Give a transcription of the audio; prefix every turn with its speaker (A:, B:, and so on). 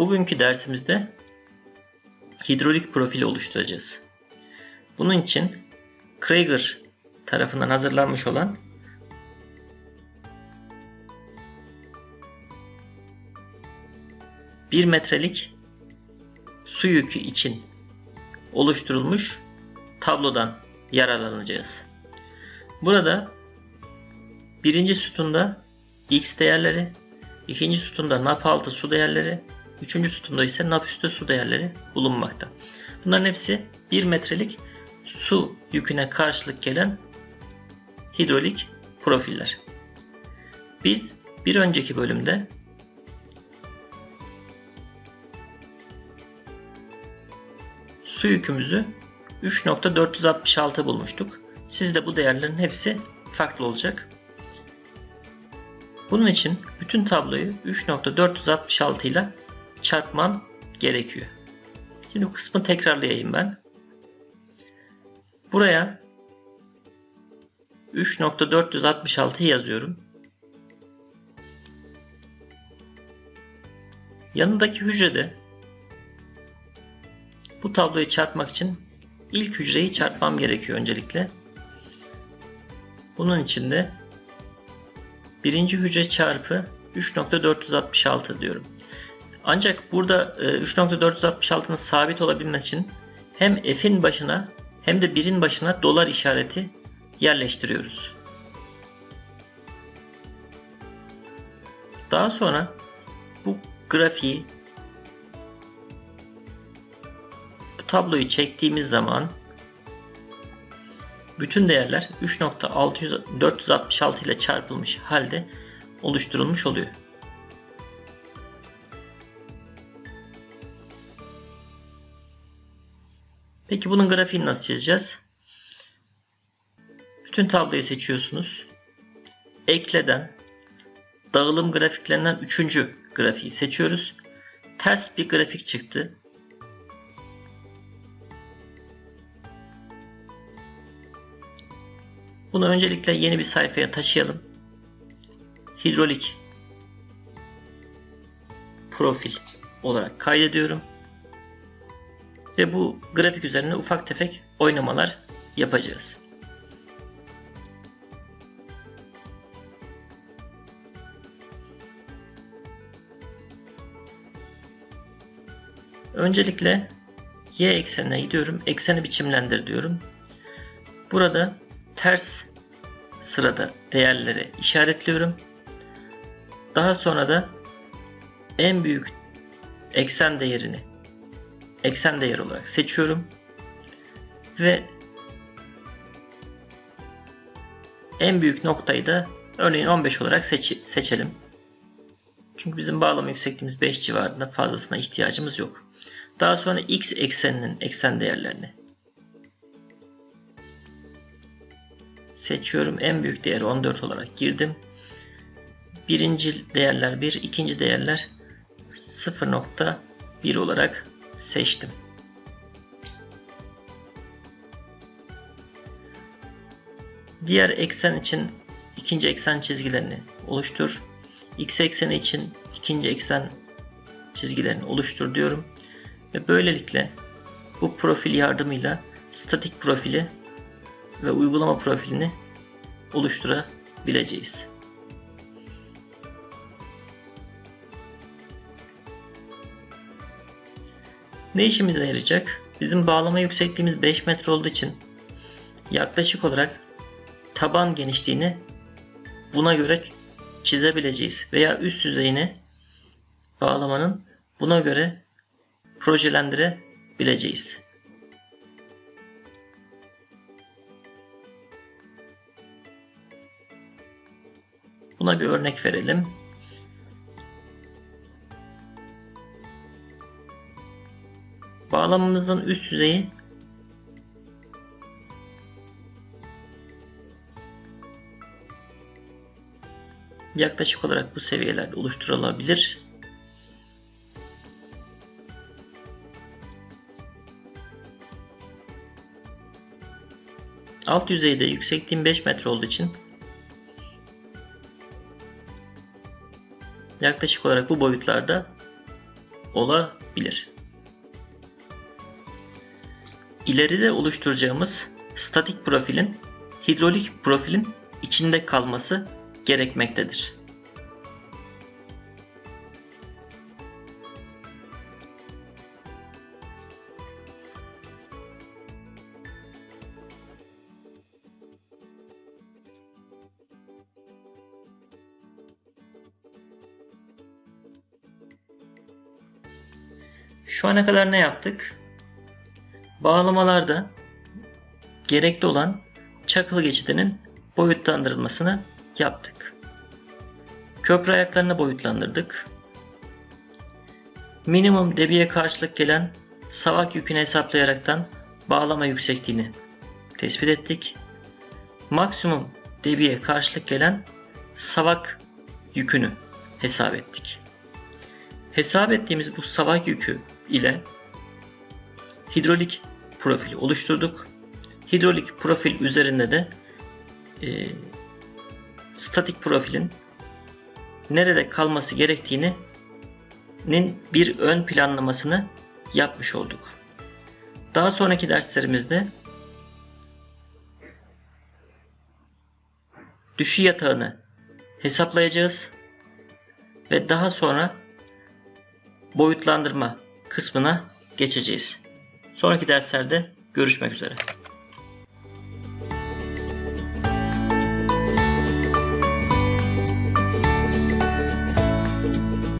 A: Bugünkü dersimizde hidrolik profili oluşturacağız. Bunun için Krieger tarafından hazırlanmış olan bir metrelik su yükü için oluşturulmuş tablodan yararlanacağız. Burada birinci sütunda x değerleri, ikinci sütunda nap altı su değerleri, üçüncü sütunda ise nap su değerleri bulunmakta. Bunların hepsi 1 metrelik su yüküne karşılık gelen hidrolik profiller. Biz bir önceki bölümde su yükümüzü 3.466 bulmuştuk. Sizde bu değerlerin hepsi farklı olacak. Bunun için bütün tabloyu 3.466 ile çarpmam gerekiyor. Şimdi bu kısmı tekrarlayayım ben. Buraya 3.466 yazıyorum. Yanındaki hücrede bu tabloyu çarpmak için ilk hücreyi çarpmam gerekiyor öncelikle. Bunun için de birinci hücre çarpı 3.466 diyorum. Ancak burada 3.466'nın sabit olabilmesi için hem f'in başına hem de 1'in başına dolar işareti yerleştiriyoruz. Daha sonra bu grafiği bu tabloyu çektiğimiz zaman bütün değerler 3.466 ile çarpılmış halde oluşturulmuş oluyor. Peki bunun grafiğini nasıl çizeceğiz? Bütün tabloyu seçiyorsunuz. Ekleden dağılım grafiklerinden 3. grafiği seçiyoruz. Ters bir grafik çıktı. Bunu öncelikle yeni bir sayfaya taşıyalım. Hidrolik profil olarak kaydediyorum. Ve bu grafik üzerine ufak tefek oynamalar yapacağız. Öncelikle y eksenine gidiyorum. Ekseni biçimlendir diyorum. Burada ters sırada değerleri işaretliyorum. Daha sonra da en büyük eksen değerini eksen değeri olarak seçiyorum. Ve en büyük noktayı da örneğin 15 olarak seç seçelim. Çünkü bizim bağlama yüksekliğimiz 5 civarında fazlasına ihtiyacımız yok. Daha sonra x ekseninin eksen değerlerini seçiyorum. En büyük değeri 14 olarak girdim. Birinci değerler 1, ikinci değerler 0.1 olarak seçtim. Diğer eksen için ikinci eksen çizgilerini oluştur. X ekseni için ikinci eksen çizgilerini oluştur diyorum. Ve böylelikle bu profil yardımıyla statik profili ve uygulama profilini oluşturabileceğiz. Ne işimize yarayacak? Bizim bağlama yüksekliğimiz 5 metre olduğu için yaklaşık olarak taban genişliğini buna göre çizebileceğiz. Veya üst yüzeyini bağlamanın buna göre projelendirebileceğiz. Buna bir örnek verelim. Bağlamamızın üst yüzeyi yaklaşık olarak bu seviyelerde oluşturulabilir. Alt yüzeyde yüksekliğim 5 metre olduğu için yaklaşık olarak bu boyutlarda olabilir. İleride oluşturacağımız statik profilin hidrolik profilin içinde kalması gerekmektedir. Şu ana kadar ne yaptık? Bağlamalarda gerekli olan çakılı geçidinin boyutlandırılmasını yaptık. Köprü ayaklarını boyutlandırdık. Minimum debiye karşılık gelen savak yükünü hesaplayaraktan bağlama yüksekliğini tespit ettik. Maksimum debiye karşılık gelen savak yükünü hesap ettik. Hesap ettiğimiz bu savak yükü ile hidrolik profili oluşturduk. Hidrolik profil üzerinde de e, statik profilin nerede kalması gerektiğini bir ön planlamasını yapmış olduk. Daha sonraki derslerimizde düşü yatağını hesaplayacağız ve daha sonra boyutlandırma kısmına geçeceğiz. Sonraki derslerde görüşmek üzere.